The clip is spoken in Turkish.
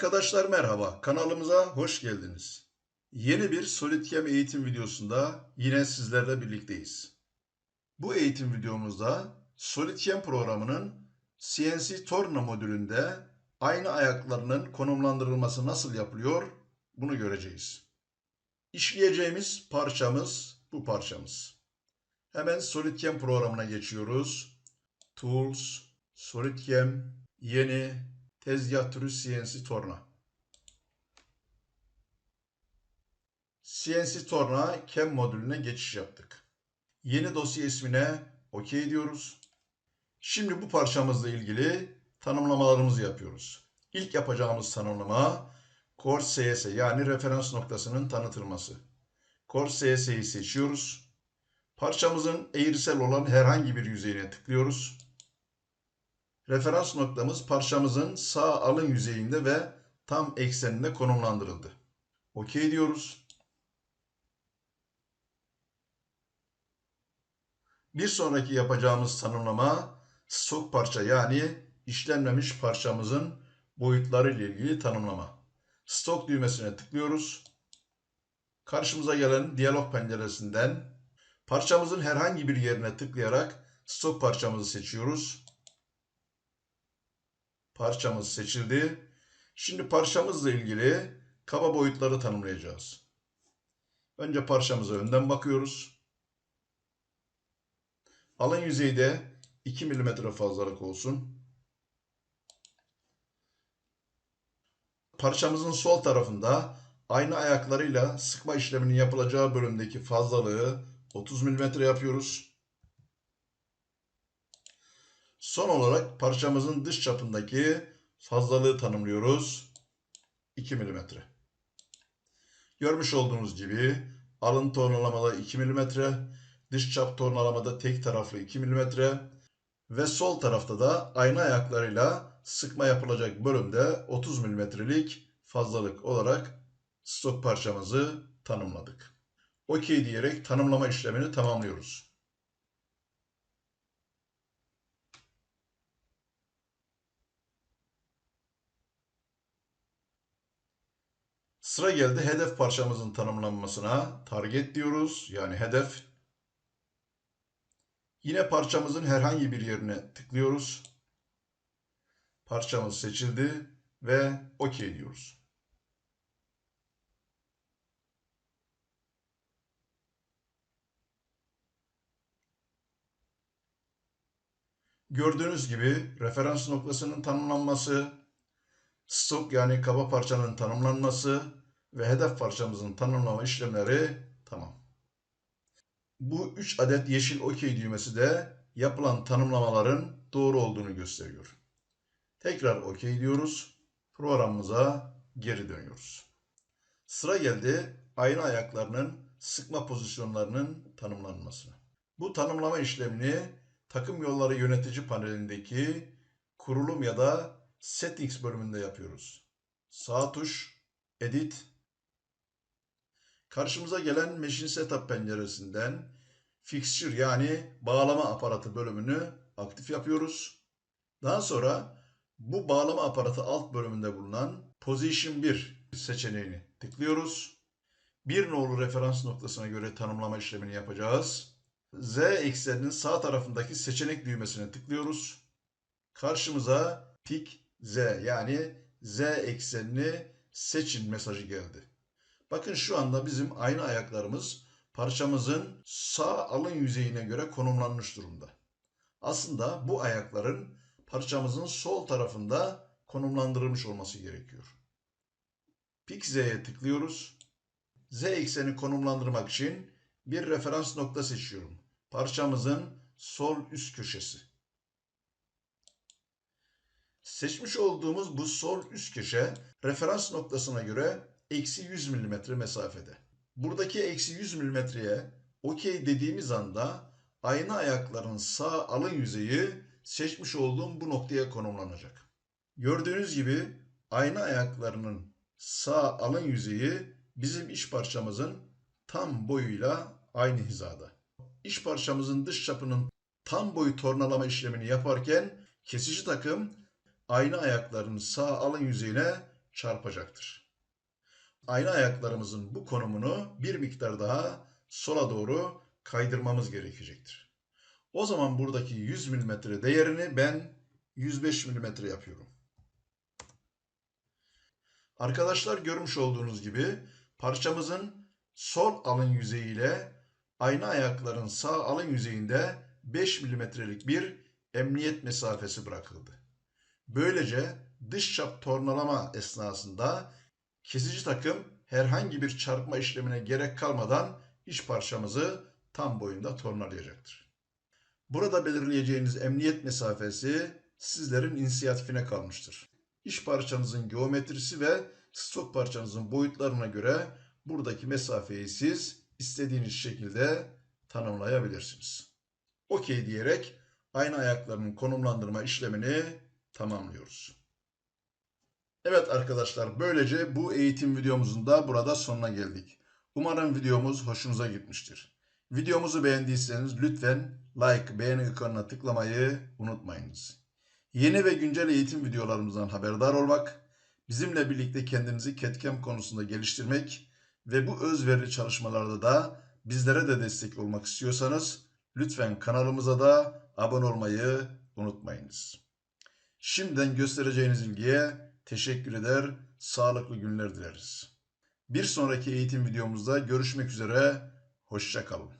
Arkadaşlar merhaba, kanalımıza hoş geldiniz. Yeni bir SolidCam eğitim videosunda yine sizlerle birlikteyiz. Bu eğitim videomuzda SolidCam programının CNC Torna modülünde aynı ayaklarının konumlandırılması nasıl yapılıyor bunu göreceğiz. İşleyeceğimiz parçamız bu parçamız. Hemen SolidCam programına geçiyoruz. Tools, SolidCam, yeni, tezgah türü CNC torna. CNC torna CAM modülüne geçiş yaptık. Yeni dosya ismine OK diyoruz. Şimdi bu parçamızla ilgili tanımlamalarımızı yapıyoruz. İlk yapacağımız tanımlama Core CS yani referans noktasının tanıtılması. Core CS'yi seçiyoruz. Parçamızın eğrisel olan herhangi bir yüzeyine tıklıyoruz. Referans noktamız parçamızın sağ alın yüzeyinde ve tam ekseninde konumlandırıldı. OK diyoruz. Bir sonraki yapacağımız tanımlama stok parça yani işlenmemiş parçamızın boyutları ile ilgili tanımlama. Stok düğmesine tıklıyoruz. Karşımıza gelen diyalog penceresinden parçamızın herhangi bir yerine tıklayarak stok parçamızı seçiyoruz. Parçamız seçildi. Şimdi parçamızla ilgili kaba boyutları tanımlayacağız. Önce parçamıza önden bakıyoruz. Alın yüzeyde 2 mm fazlalık olsun. Parçamızın sol tarafında aynı ayaklarıyla sıkma işleminin yapılacağı bölümdeki fazlalığı 30 mm yapıyoruz. Son olarak parçamızın dış çapındaki fazlalığı tanımlıyoruz. 2 mm. Görmüş olduğunuz gibi alın tornalamada 2 mm, dış çap tornalamada tek taraflı 2 mm ve sol tarafta da aynı ayaklarıyla sıkma yapılacak bölümde 30 mm'lik fazlalık olarak stok parçamızı tanımladık. OK diyerek tanımlama işlemini tamamlıyoruz. Sıra geldi hedef parçamızın tanımlanmasına. Target diyoruz. Yani hedef. Yine parçamızın herhangi bir yerine tıklıyoruz. Parçamız seçildi ve OK diyoruz. Gördüğünüz gibi referans noktasının tanımlanması, stok yani kaba parçanın tanımlanması ve hedef parçamızın tanımlama işlemleri tamam. Bu 3 adet yeşil OK düğmesi de yapılan tanımlamaların doğru olduğunu gösteriyor. Tekrar OK diyoruz. Programımıza geri dönüyoruz. Sıra geldi ayna ayaklarının sıkma pozisyonlarının tanımlanmasına. Bu tanımlama işlemini takım yolları yönetici panelindeki kurulum ya da settings bölümünde yapıyoruz. Sağ tuş, edit, karşımıza gelen Machine Setup penceresinden Fixture yani bağlama aparatı bölümünü aktif yapıyoruz. Daha sonra bu bağlama aparatı alt bölümünde bulunan Position 1 seçeneğini tıklıyoruz. Bir nolu referans noktasına göre tanımlama işlemini yapacağız. Z ekseninin sağ tarafındaki seçenek düğmesine tıklıyoruz. Karşımıza Pick Z yani Z eksenini seçin mesajı geldi. Bakın şu anda bizim aynı ayaklarımız parçamızın sağ alın yüzeyine göre konumlanmış durumda. Aslında bu ayakların parçamızın sol tarafında konumlandırılmış olması gerekiyor. Pick Z'ye tıklıyoruz. Z ekseni konumlandırmak için bir referans nokta seçiyorum. Parçamızın sol üst köşesi. Seçmiş olduğumuz bu sol üst köşe referans noktasına göre eksi 100 mm mesafede. Buradaki eksi 100 mm'ye OK dediğimiz anda ayna ayakların sağ alın yüzeyi seçmiş olduğum bu noktaya konumlanacak. Gördüğünüz gibi ayna ayaklarının sağ alın yüzeyi bizim iş parçamızın tam boyuyla aynı hizada. İş parçamızın dış çapının tam boyu tornalama işlemini yaparken kesici takım ayna ayaklarının sağ alın yüzeyine çarpacaktır. Ayna ayaklarımızın bu konumunu bir miktar daha sola doğru kaydırmamız gerekecektir. O zaman buradaki 100 mm değerini ben 105 mm yapıyorum. Arkadaşlar görmüş olduğunuz gibi parçamızın sol alın yüzeyi ile ayna ayakların sağ alın yüzeyinde 5 milimetrelik bir emniyet mesafesi bırakıldı. Böylece dış çap tornalama esnasında kesici takım herhangi bir çarpma işlemine gerek kalmadan iç parçamızı tam boyunda tornalayacaktır. Burada belirleyeceğiniz emniyet mesafesi sizlerin inisiyatifine kalmıştır. İş parçanızın geometrisi ve stok parçanızın boyutlarına göre buradaki mesafeyi siz istediğiniz şekilde tanımlayabilirsiniz. Okey diyerek ayna ayaklarının konumlandırma işlemini tamamlıyoruz. Evet arkadaşlar böylece bu eğitim videomuzun da burada sonuna geldik. Umarım videomuz hoşunuza gitmiştir. Videomuzu beğendiyseniz lütfen like, beğeni ikonuna tıklamayı unutmayınız. Yeni ve güncel eğitim videolarımızdan haberdar olmak, bizimle birlikte kendinizi CAD/CAM konusunda geliştirmek ve bu özverili çalışmalarda da bizlere de destek olmak istiyorsanız lütfen kanalımıza da abone olmayı unutmayınız. Şimdiden göstereceğiniz ilgiye teşekkür eder, sağlıklı günler dileriz. Bir sonraki eğitim videomuzda görüşmek üzere, hoşça kalın.